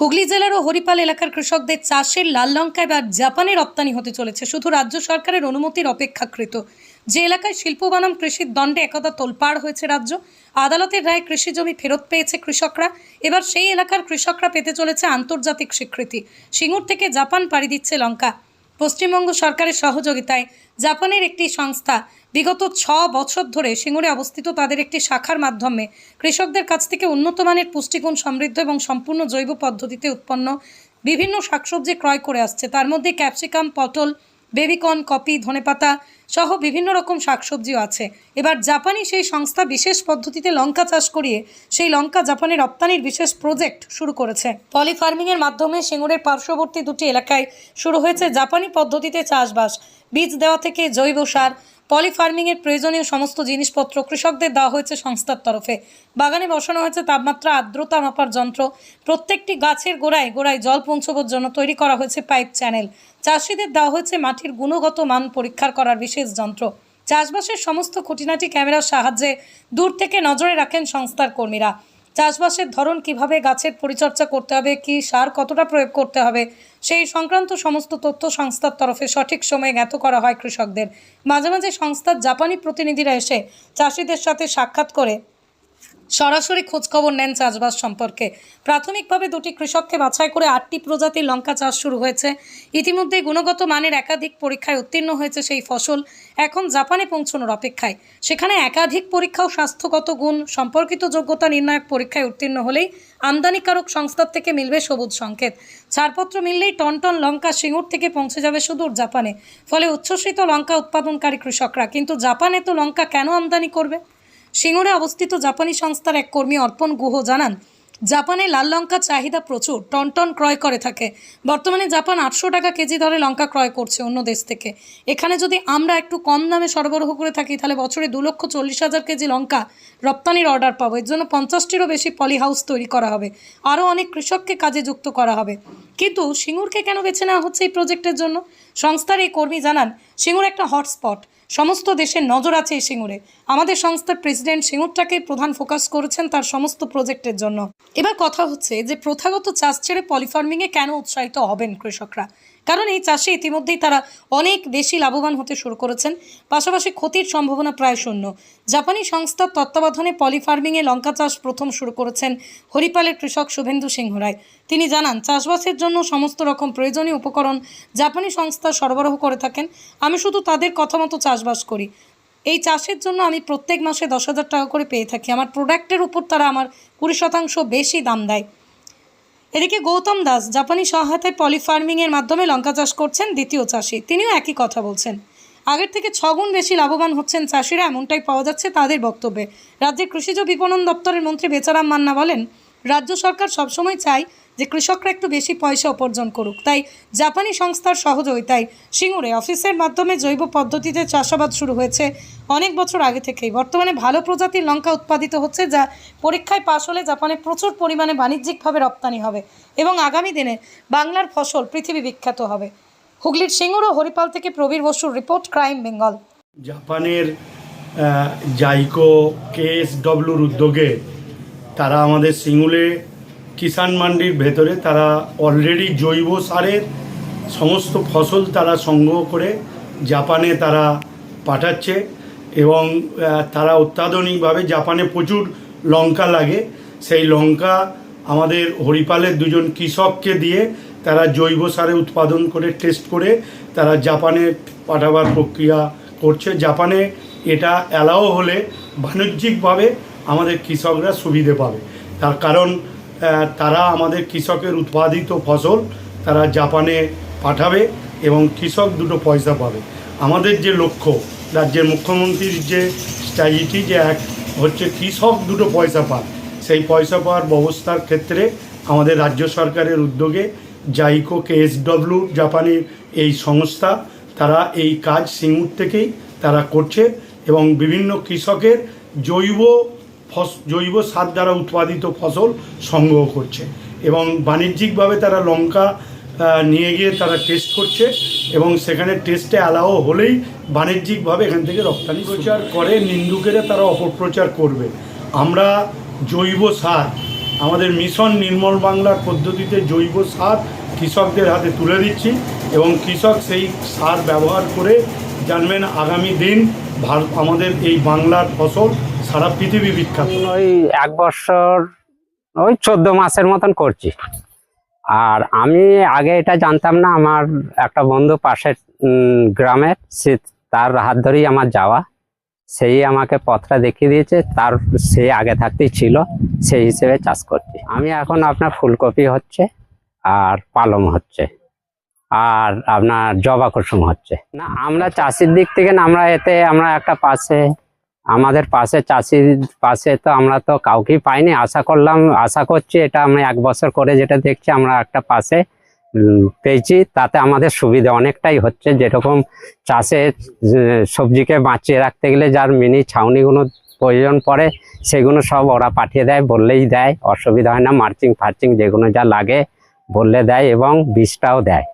হুগলি জেলার ও হরিপাল এলাকার কৃষকদের চাষের লাল লঙ্কা এবার জাপানে রপ্তানি হতে চলেছে। শুধু রাজ্য সরকারের অনুমতির অপেক্ষাকৃত। যে এলাকায় শিল্প বানাম কৃষির দণ্ডে একদা তোলপাড় হয়েছে রাজ্য, আদালতের রায় কৃষি জমি ফেরত পেয়েছে কৃষকরা। এবার সেই এলাকার কৃষকরা পেতে চলেছে আন্তর্জাতিক স্বীকৃতি। সিঙ্গুর থেকে জাপান পাড়ি দিচ্ছে লঙ্কা। পশ্চিমবঙ্গ সরকারের সহযোগিতায় জাপানের একটি সংস্থা বিগত ছ বছর ধরে সিঙ্গুরে অবস্থিত তাদের একটি শাখার মাধ্যমে কৃষকদের কাছ থেকে উন্নত মানের পুষ্টিগুণ, সমৃদ্ধ এবং সম্পূর্ণ জৈব পদ্ধতিতে উৎপন্ন বিভিন্ন শাকসবজি ক্রয় করে আসছে। তার মধ্যে ক্যাপসিকাম, পটল, বেবিকর্ন, কপি, ধনেপাতা সহ বিভিন্ন রকম শাকসবজিও আছে। এবার জাপানি সেই সংস্থা বিশেষ পদ্ধতিতে লঙ্কা চাষ করিয়ে সেই লঙ্কা জাপানে রপ্তানির বিশেষ প্রজেক্ট শুরু করেছে। পলি ফার্মিংয়ের মাধ্যমে সিঙ্গুরের পার্শ্ববর্তী দুটি এলাকায় শুরু হয়েছে জাপানি পদ্ধতিতে চাষবাস। বীজ দেওয়া থেকে জৈব সার পলি ফার্মিংয়ের প্রয়োজনীয় সমস্ত জিনিসপত্র কৃষকদের দেওয়া হয়েছে সংস্থার তরফে। বাগানে বসানো হয়েছে তাপমাত্রা, আর্দ্রতা মাপার যন্ত্র। প্রত্যেকটি গাছের গোড়ায় গোড়ায় জল পৌঁছবার জন্য তৈরি করা হয়েছে পাইপ চ্যানেল। চাষিদের দেওয়া হয়েছে মাটির গুণগত মান পরীক্ষার করার বিশেষ যন্ত্র। চাষবাসের সমস্ত খুঁটিনাটি ক্যামেরার সাহায্যে দূর থেকে নজরে রাখেন সংস্থার কর্মীরা। চাষবাসের ধরন কীভাবে গাছের পরিচর্যা করতে হবে, কি সার কতটা প্রয়োগ করতে হবে, সেই সংক্রান্ত সমস্ত তথ্য সংস্থার তরফে সঠিক সময়ে জ্ঞাত করা হয় কৃষকদের। মাঝে মাঝে সংস্থার জাপানি প্রতিনিধিরা এসে চাষিদের সাথে সাক্ষাৎ করে সরাসরি খোঁজখবর নেন চাষবাস সম্পর্কে। প্রাথমিকভাবে দুটি কৃষককে বাছাই করে আটটি প্রজাতির লঙ্কা চাষ শুরু হয়েছে। ইতিমধ্যে গুণগত মানের একাধিক পরীক্ষায় উত্তীর্ণ হয়েছে সেই ফসল এখন জাপানে পৌঁছানোর অপেক্ষায়। সেখানে একাধিক পরীক্ষা ও স্বাস্থ্যগত গুণ, সম্পর্কিত যোগ্যতা নির্ণায়ক পরীক্ষায় উত্তীর্ণ হলেই আমদানিকারক সংস্থার থেকে মিলবে সবুজ সংকেত। ছাড়পত্র মিললেই টন টন লঙ্কা সিঙ্গুর থেকে পৌঁছে যাবে সুদূর জাপানে। ফলে উচ্ছ্বসিত লঙ্কা উৎপাদনকারী কৃষকরা, কিন্তু জাপানে তো লঙ্কা কেন আমদানি করবে? সিঙ্গুরে অবস্থিত জাপানি সংস্থার এক কর্মী অর্পণ গুহ জানান, জাপানে লাল লঙ্কা চাহিদা প্রচুর, টন টন ক্রয় করে থাকে। বর্তমানে জাপান আটশো টাকা কেজি দরে লঙ্কা ক্রয় করছে অন্য দেশ থেকে। এখানে যদি আমরা একটু কম দামে সরবরাহ করে থাকি, তাহলে বছরে দু লক্ষ চল্লিশ হাজার কেজি লঙ্কা রপ্তানির অর্ডার পাবো। এর জন্য পঞ্চাশটিরও বেশি পলি হাউস তৈরি করা হবে। আরও অনেক কৃষককে কাজে যুক্ত করা হবে। কিন্তু সিঙ্গুরকে কেন বেছে নেওয়া হচ্ছে এই প্রজেক্টের জন্য? সংস্থার এই কর্মী জানান, সিঙ্গুর একটা হটস্পট। সমস্ত দেশের নজর আছে এই সিঙ্গুরে। আমাদের সংস্থার প্রেসিডেন্ট সিঙ্গুরটাকে প্রধান ফোকাস করেছেন তার সমস্ত প্রজেক্টের জন্য। এবার কথা হচ্ছে যে প্রথাগত চাষ ছেড়ে পলিফার্মিংয়ে কেন উৎসাহিত হবেন কৃষকরা? কারণ এই চাষে ইতিমধ্যেই তারা অনেক বেশি লাভবান হতে শুরু করেছেন, পাশাপাশি ক্ষতির সম্ভাবনা প্রায় শূন্য। জাপানি সংস্থার তত্ত্বাবধানে পলিফার্মিংয়ে লঙ্কা চাষ প্রথম শুরু করেছেন হরিপালের কৃষক শুভেন্দু সিংহ রায়। তিনি জানান, চাষবাসের জন্য সমস্ত রকম প্রয়োজনীয় উপকরণ জাপানি সংস্থা সরবরাহ করে থাকেন। আমি শুধু তাদের কথা মতো চাষবাস করি। এই চাষের জন্য আমি প্রত্যেক মাসে দশ হাজার টাকা করে পেয়ে থাকি। আমার প্রোডাক্টের উপর তারা আমার কুড়ি শতাংশ বেশি দাম দেয়। এদিকে গৌতম দাস, জাপানি সহায়তায় পলি ফার্মিংয়ের মাধ্যমে লঙ্কা চাষ করছেন দ্বিতীয় চাষি। তিনিও একই কথা বলছেন। আগের থেকে ছগুণ বেশি লাভবান হচ্ছেন চাষিরা, এমনটাই পাওয়া যাচ্ছে তাদের বক্তব্যে। রাজ্যের কৃষিজ বিপণন দপ্তরের মন্ত্রী বেচারাম মান্না বলেন, রাজ্য সরকার সবসময় চায় যে কৃষকরা একটু বেশি পয়সা উপার্জন করুক। তাই জাপানি সংস্থার সহযোগিতায় সিঙ্গুরে অফিসের মাধ্যমে জৈব পদ্ধতিতে চাষাবাদ শুরু হয়েছে অনেক বছর আগে থেকেই। বর্তমানে ভালো প্রজাতির লঙ্কা উৎপাদিত হচ্ছে যা পরীক্ষায় পাশ হলে জাপানে প্রচুর পরিমাণে বাণিজ্যিকভাবে রপ্তানি হবে এবং আগামী দিনে বাংলার ফসল পৃথিবী বিখ্যাত হবে। হুগলির সিঙ্গুর ও হরিপাল থেকে প্রবীর বসুর রিপোর্ট ক্রাইম বেঙ্গল। জাপানের জাইকো কেএসডব্লিউর উদ্যোগে তারা আমাদের সিঙ্গুলে কিষাণ মান্ডির ভেতরে তারা অলরেডি জৈব সারের সমস্ত ফসল তারা সংগ্রহ করে জাপানে তারা পাঠাচ্ছে এবং তারা অত্যাধুনিকভাবে জাপানে প্রচুর লঙ্কা লাগে। সেই লঙ্কা আমাদের হরিপালের দুজন কৃষককে দিয়ে তারা জৈব সারে উৎপাদন করে টেস্ট করে তারা জাপানে পাঠাবার প্রক্রিয়া করছে। জাপানে এটা অ্যালাও হলে বাণিজ্যিকভাবে আমাদের কৃষকরা সুবিধে পাবে। তার কারণ তারা আমাদের কৃষকের উৎপাদিত ফসল তারা জাপানে পাঠাবে এবং কৃষক দুটো পয়সা পাবে। আমাদের যে লক্ষ্য, রাজ্যের মুখ্যমন্ত্রীর যে স্ট্র্যাটেজি যে এক হচ্ছে কৃষক দুটো পয়সা পায় সেই পয়সা পাওয়ার ব্যবস্থার ক্ষেত্রে আমাদের রাজ্য সরকারের উদ্যোগে জাইকো কেএসডব্লিউ জাপানের এই সংস্থা, তারা এই কাজ সিঙ্গুর থেকেই তারা করছে এবং বিভিন্ন কৃষকের জৈব ফস, জৈব সার দ্বারা উৎপাদিত ফসল সংগ্রহ করছে এবং বাণিজ্যিকভাবে তারা লঙ্কা নিয়ে গিয়ে তারা টেস্ট করছে এবং সেখানে টেস্টে অ্যালাও হলেই বাণিজ্যিকভাবে এখান থেকে রপ্তানি প্রচার করে নিন্দুকেরা তারা অপপ্রচার করবে। আমরা জৈব সার, আমাদের মিশন নির্মল বাংলার পদ্ধতিতে জৈব সার কৃষকদের হাতে তুলে দিচ্ছি এবং কৃষক সেই সার ব্যবহার করে জানবেন আগামী দিন ভারত আমাদের এই বাংলার ফসল সারা পৃথিবী বিখ্যাত। ওই এক বছর, ওই চোদ্দ মাসের মতন করছি। আর আমি আগে এটা জানতাম না, আমার একটা বন্ধু পাশের গ্রামের, সে তার হাত ধরেই আমার যাওয়া। সেই আমাকে পথটা দেখিয়ে দিয়েছে, তার সে আগে থাকতেই ছিল, সেই হিসেবে চাষ করছি। আমি এখন আপনার ফুলকপি হচ্ছে আর পালং হচ্ছে। আর আপনার জবা কুসুম হচ্ছে। না, আমরা চাষির দিক থেকে না, আমরা এতে, আমরা একটা পাশে, আমাদের পাশে চাষির পাশে তো আমরা তো কাউকেই পাইনি। আশা করলাম, আশা করছি এটা আমি এক বছর করে যেটা দেখছি, আমরা একটা পাশে পেয়েছি। তাতে আমাদের সুবিধা অনেকটাই হচ্ছে। যেরকম চাষে সবজিকে বাঁচিয়ে রাখতে গেলে যার মিনি ছাউনিগুলো প্রয়োজন পড়ে, সেগুলো সব ওরা পাঠিয়ে দেয়, বললেই দেয়। অসুবিধা হয় না মার্চিং ফার্চিং যেগুলো যা লাগে, বললে দেয় এবং বীজটাও দেয়।